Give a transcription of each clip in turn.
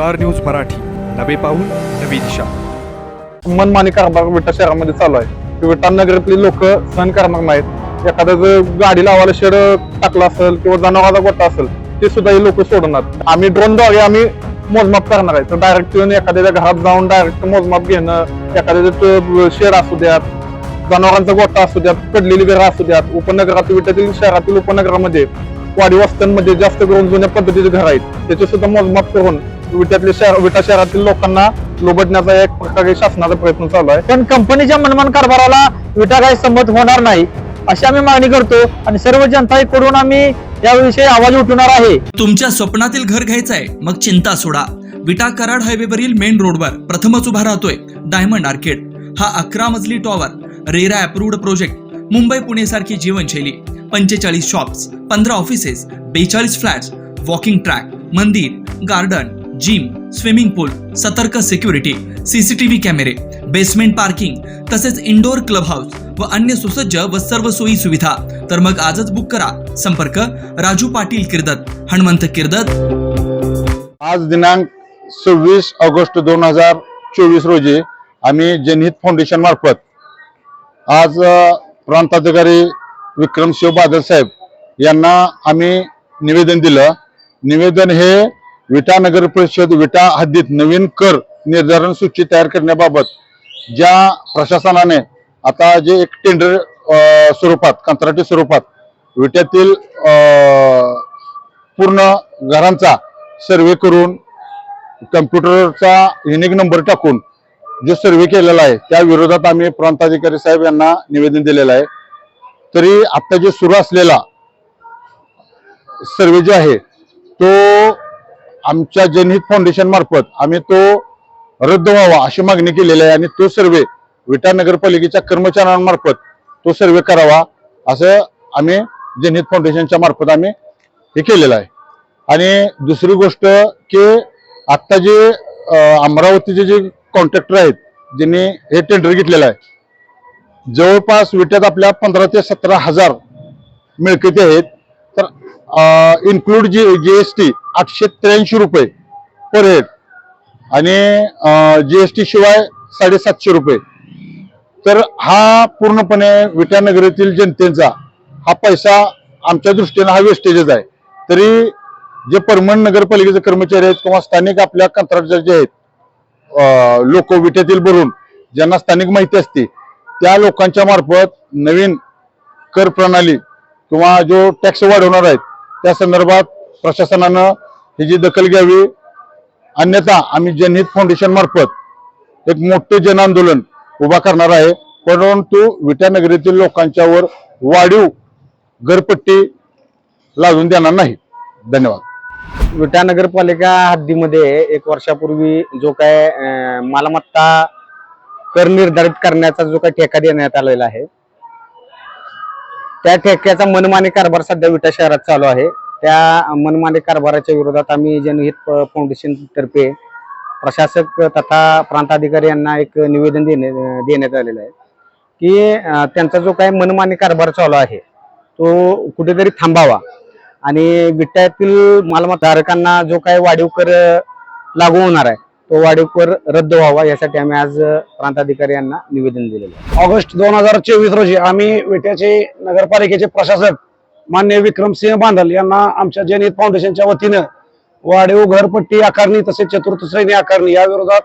Star news Marathi. नवे पाऊल नवी दिशा. मनमानी कारभार विटा शहरामध्ये चालू आहे. विटा नगरातली लोक सहन करणार नाहीत. एखाद्याचं जर गाडी लावायला शेड टाकला असेल किंवा जनावराचा गोटा असेल ते सुद्धा हे लोक सोडणार. आम्ही ड्रोनद्वारे आम्ही मोजमाप करणार आहे. तर डायरेक्ट येऊन एखाद्याच्या घरात जाऊन डायरेक्ट मोजमाप घेणं एखाद्याचं शेड असू द्यात जनावरांचा गोटा असू द्यात पडलेली घरं असू द्यात उपनगरात विटातील शहरातील उपनगरामध्ये वाडी वस्त्यांमध्ये जास्त करून जुन्या पद्धतीचे घर आहेत. त्याचे सुद्धा मोजमाप करून विट्यातले शहर विटा शहरातील लोकांना लोबडण्याचा एक प्रकारे शासनाचा प्रयत्न चालू आहे. पण कंपनीच्या मनमान कारभाराला विटा काही संमत होणार नाही अशी आम्ही मागणी करतो आणि सर्व जनताकडून आम्ही याविषयी आवाज उठवणार आहे. तुमच्या स्वप्नातील घर घ्यायचंय मग चिंता सोडा. विटा कराड हायवेवरील मेन रोडवर प्रथमच उभा राहतोय डायमंड आर्केड. हा अकरा मजली tower RERA approved project Mumbai Pune सारखी जीवनशैली पंचेचाळीस शॉप्स पंधरा ऑफिसेस बेचाळीस फ्लॅट्स वॉकिंग ट्रॅक मंदिर गार्डन जिम स्विमिंग पूल सतर्क सिक्युरिटी सीसीटीव्ही कॅमेरे बेसमेंट पार्किंग तसेच इंडोर क्लब हाऊस व अन्य सुसज्ज व सर्व सोयी सुविधा. तर मग आजच बुक करा. संपर्क राजू पाटील किर्दत हनुमंत किर्दत. आज दिनांक सव्वीस ऑगस्ट दोन हजार चोवीस रोजी आम्ही जनहित फाउंडेशन मार्फत आज प्रांताधिकारी विक्रम शिव बादल साहेब यांना आम्ही निवेदन दिलं. निवेदन हे विटा नगर परिषद विटा हद्दीत नवीन कर निर्धारण सूची तयार करण्याबाबत ज्या प्रशासनाने आता जे एक टेंडर स्वरूपात कंत्राटी स्वरूपात विट्यातील पूर्ण घरांचा सर्वे करून कम्प्युटरचा युनिक नंबर टाकून जो सर्वे केलेला आहे त्या विरोधात आम्ही प्रांताधिकारी साहेब यांना निवेदन दिलेलं आहे. तरी आता जे सुरू असलेला सर्वे जे आहे तो आमच्या जनहित फाउंडेशन मार्फत आम्ही तो रद्द व्हावा अशी मागणी केलेली आहे आणि तो सर्वे विटा नगरपालिकेच्या कर्मचाऱ्यांमार्फत तो सर्वे करावा असं आम्ही जनहित फाउंडेशनच्या मार्फत आम्ही हे केलेलं आहे. आणि दुसरी गोष्ट की आत्ता जे अमरावतीचे जे कॉन्ट्रॅक्टर आहेत ज्यांनी हे टेंडर घेतलेलं आहे जवळपास विट्यात आपल्या पंधरा ते सतरा हजार मिळकती आहेत. इन्क्लूड जी जीएसटी आठशे त्र्याऐंशी रुपये पर हेड आणि जीएसटी शिवाय साडेसातशे रुपये. तर हा पूर्णपणे विटानगरीतील जनतेचा हा पैसा आमच्या दृष्टीने हा वेस्टेजच आहे. तरी जे परमण नगरपालिकेचे कर्मचारी आहेत किंवा स्थानिक आपल्या कंत्राटदार जे आहेत लोक विट्यातील भरून ज्यांना स्थानिक माहिती असते त्या लोकांच्या मार्फत नवीन कर प्रणाली किंवा जो टॅक्स वाढवणार आहेत त्या संदर्भात प्रशासनानं ह्याची दखल घ्यावी अन्यथा आम्ही जनहित फाउंडेशन मार्फत एक मोठे जन आंदोलन उभा करणार आहे. परंतु विट्यानगरीतील लोकांच्यावर वाढीव घरपट्टी लावून देणार नाही. धन्यवाद. विटा नगरपालिका हद्दीमध्ये एक वर्षापूर्वी जो काय मालमत्ता कर निर्धारित करण्याचा जो काही ठेका देण्यात आलेला आहे त्या ठेक्याचा मनमानी कारभार सध्या विटा शहरात चालू आहे. त्या मनमानी कारभाराच्या विरोधात आम्ही जनहित फ- फाउंडेशन तर्फे प्रशासक तथा प्रांताधिकारी यांना एक निवेदन देणे देण्यात आलेलं आहे. की त्यांचा जो काही मनमानी कारभार चालू आहे तो कुठेतरी थांबावा. आणि विट्यातील मालमत्ताधारकांना जो काही वाढीव कर लागू होणार आहे तो वाढीव कर रद्द व्हावा यासाठी आम्ही आज प्रांताधिकारी यांना निवेदन दिलेलं आहे. ऑगस्ट दोन हजार चोवीस रोजी आम्ही विट्याचे नगरपालिकेचे प्रशासक मान्य विक्रमसिंह बांधल यांना आमच्या जनहित फाउंडेशनच्या वतीनं वाढीव घरपट्टी आकारणी तसेच चतुर्थ श्रेणी आकारणी या विरोधात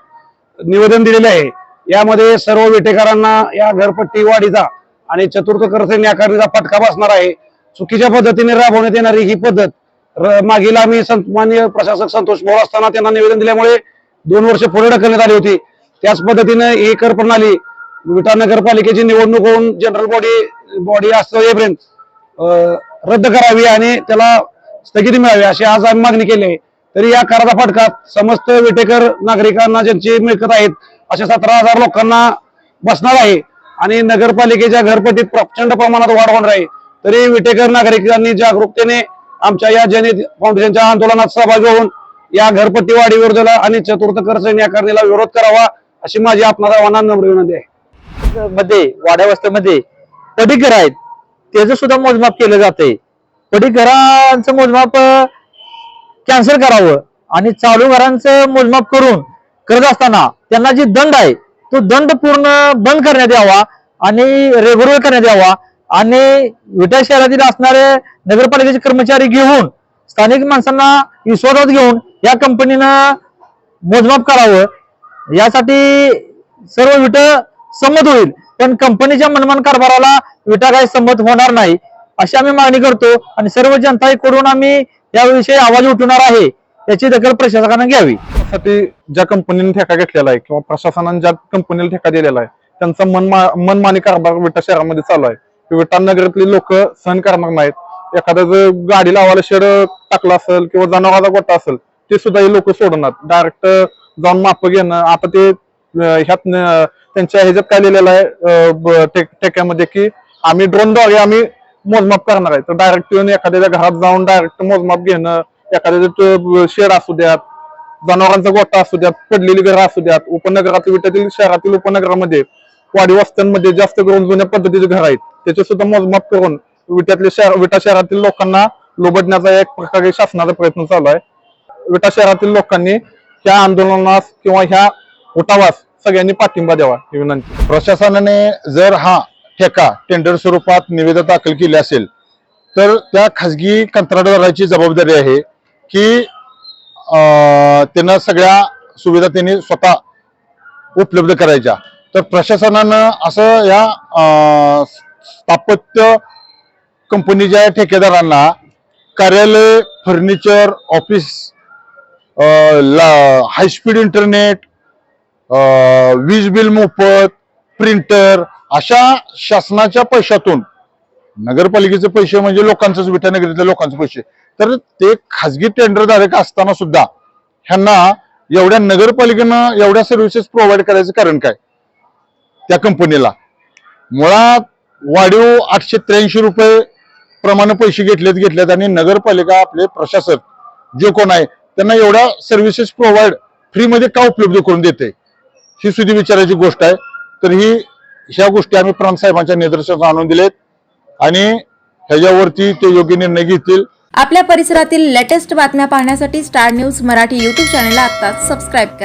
निवेदन दिलेले आहे. यामध्ये सर्व विटेकरांना या घरपट्टी वाढीचा आणि चतुर्थ करश्रेणी आकारणीचा फटका बसणार आहे. चुकीच्या पद्धतीने राबवण्यात येणारी ही पद्धत र- मागील आम्ही मान्य प्रशासक संतोष भोळ असताना त्यांना निवेदन दिल्यामुळे दोन वर्ष पुढे ढकलण्यात आली होती. त्याच पद्धतीने ही कर प्रणाली विटा नगरपालिकेची निवडणूक होऊन जनरल बॉडी बॉडी असतो येईपर्यंत रद्द करावी आणि त्याला स्थगिती मिळावी अशी आज आम्ही मागणी केली आहे. तरी या कराचा फटका समस्त विटेकर नागरिकांना ज्यांची मिळकत आहेत अशा सतरा हजार लोकांना बसणार आहे. आणि नगरपालिकेच्या घरपट्टीत प्रचंड प्रमाणात वाढ होणार आहे. तरी विटेकर नागरिकांनी जागरूकतेने आमच्या या जनित फाउंडेशनच्या आंदोलनात सहभागी होऊन या घरपट्टी वाढी विरोधाला आणि चतुर्थ कर श्रेणी विरोध करावा अशी माझी आपणाला आव्हानात विनंती आहे. मध्ये वाड्यावस्थेमध्ये वस्त्यामध्ये पडीघर आहेत. त्याचं सुद्धा मोजमाप केलं जाते पडीघरांचं मोजमाप कॅन्सल करावं आणि चालू घरांचं मोजमाप करून करत असताना त्यांना जी दंड आहे तो दंड पूर्ण बंद करण्यात यावा आणि रेग्युलर करण्यात यावा आणि विटा शहरातील असणारे नगरपालिकेचे कर्मचारी घेऊन स्थानिक माणसांना विश्वासात घेऊन या कंपनीनं मोजमाप करावं. यासाठी सर्व विट संमत होईल. पण कंपनीच्या मनमान कारभाराला विटा काही संमत होणार नाही अशी आम्ही मागणी करतो. आणि सर्व जनताकडून आम्ही याविषयी आवाज उठवणार आहे याची दखल प्रशासनाने घ्यावी. साठी ज्या कंपनीने ठेका घेतलेला आहे किंवा प्रशासनाने ज्या कंपनीला ठेका दिलेला आहे त्यांचा मनमा मनमानी कारभार विटा शहरामध्ये चालू आहे. विटा नगरातली लोक सहन करणार नाहीत. एखाद्याचं जर गाडी लावायला शेड टाकला असेल किंवा जनावराचा गोटा असेल ते सुद्धा हे लोक सोडणार. डायरेक्ट जाऊन माप घेणं. आता ते ह्यात त्यांच्या ह्याच्यात काय लिहिलेलं आहे टेक्यामध्ये ठेक्यामध्ये की आम्ही ड्रोनद्वारे आम्ही मोजमाप करणार आहे. तर डायरेक्ट येऊन एखाद्याच्या घरात जाऊन डायरेक्ट मोजमाप घेणं एखाद्याचं शेड असू द्यात जनावरांचा गोठा असू द्यात पडलेली घरं असू द्यात उपनगरातील विट्यातील शहरातील उपनगरामध्ये वाडी वस्त्यांमध्ये जास्त करून जुन्या पद्धतीचे घर आहेत. त्याचे सुद्धा मोजमाप करून विट्यातले शहर विटा शहरातील लोकांना लोबडण्याचा एक प्रकारे शासनाचा प्रयत्न चालू आहे. विटा शहरातील लोकांनी ह्या आंदोलनास किंवा ह्या उठावास सगळ्यांनी पाठिंबा द्यावा ही विनंती. प्रशासनाने जर हा ठेका टेंडर स्वरूपात निवेदन दाखल केले असेल तर त्या खासगी कंत्राटदाराची जबाबदारी आहे की त्यांना सगळ्या सुविधा त्यांनी स्वतः उपलब्ध करायच्या. तर प्रशासनानं असं या स्थापत्य कंपनीच्या ठेकेदारांना कार्यालय furniture office high speed internet वीज बिल मोफत प्रिंटर अशा शासनाच्या पैशातून नगरपालिकेचे पैसे म्हणजे लोकांचंच विटा लोकांचे पैसे. तर ते खाजगी टेंडरधारक असताना सुद्धा ह्यांना एवढ्या नगरपालिकेनं एवढ्या सर्व्हिसेस प्रोव्हाइड करायचं कारण काय? त्या कंपनीला मुळात वाढीव आठशे त्र्याऐंशी रुपये प्रमाणे पैसे घेतलेत घेतलेत आणि नगरपालिका आपले प्रशासक जे कोण आहे त्यांना एवढ्या सर्व्हिसेस प्रोव्हाइड फ्रीमध्ये का उपलब्ध करून देते? ही सुद्धा विचारायची गोष्ट आहे. तर ही ह्या गोष्टी आम्ही प्रांत साहेबांच्या आणून दिलेत. आणि ह्याच्यावरती ते योग्य निर्णय घेतील. आपल्या परिसरातील लेटेस्ट बातम्या पाहण्यासाठी स्टार न्यूज मराठी यूट्यूब चॅनलला आता सबस्क्राईब करा.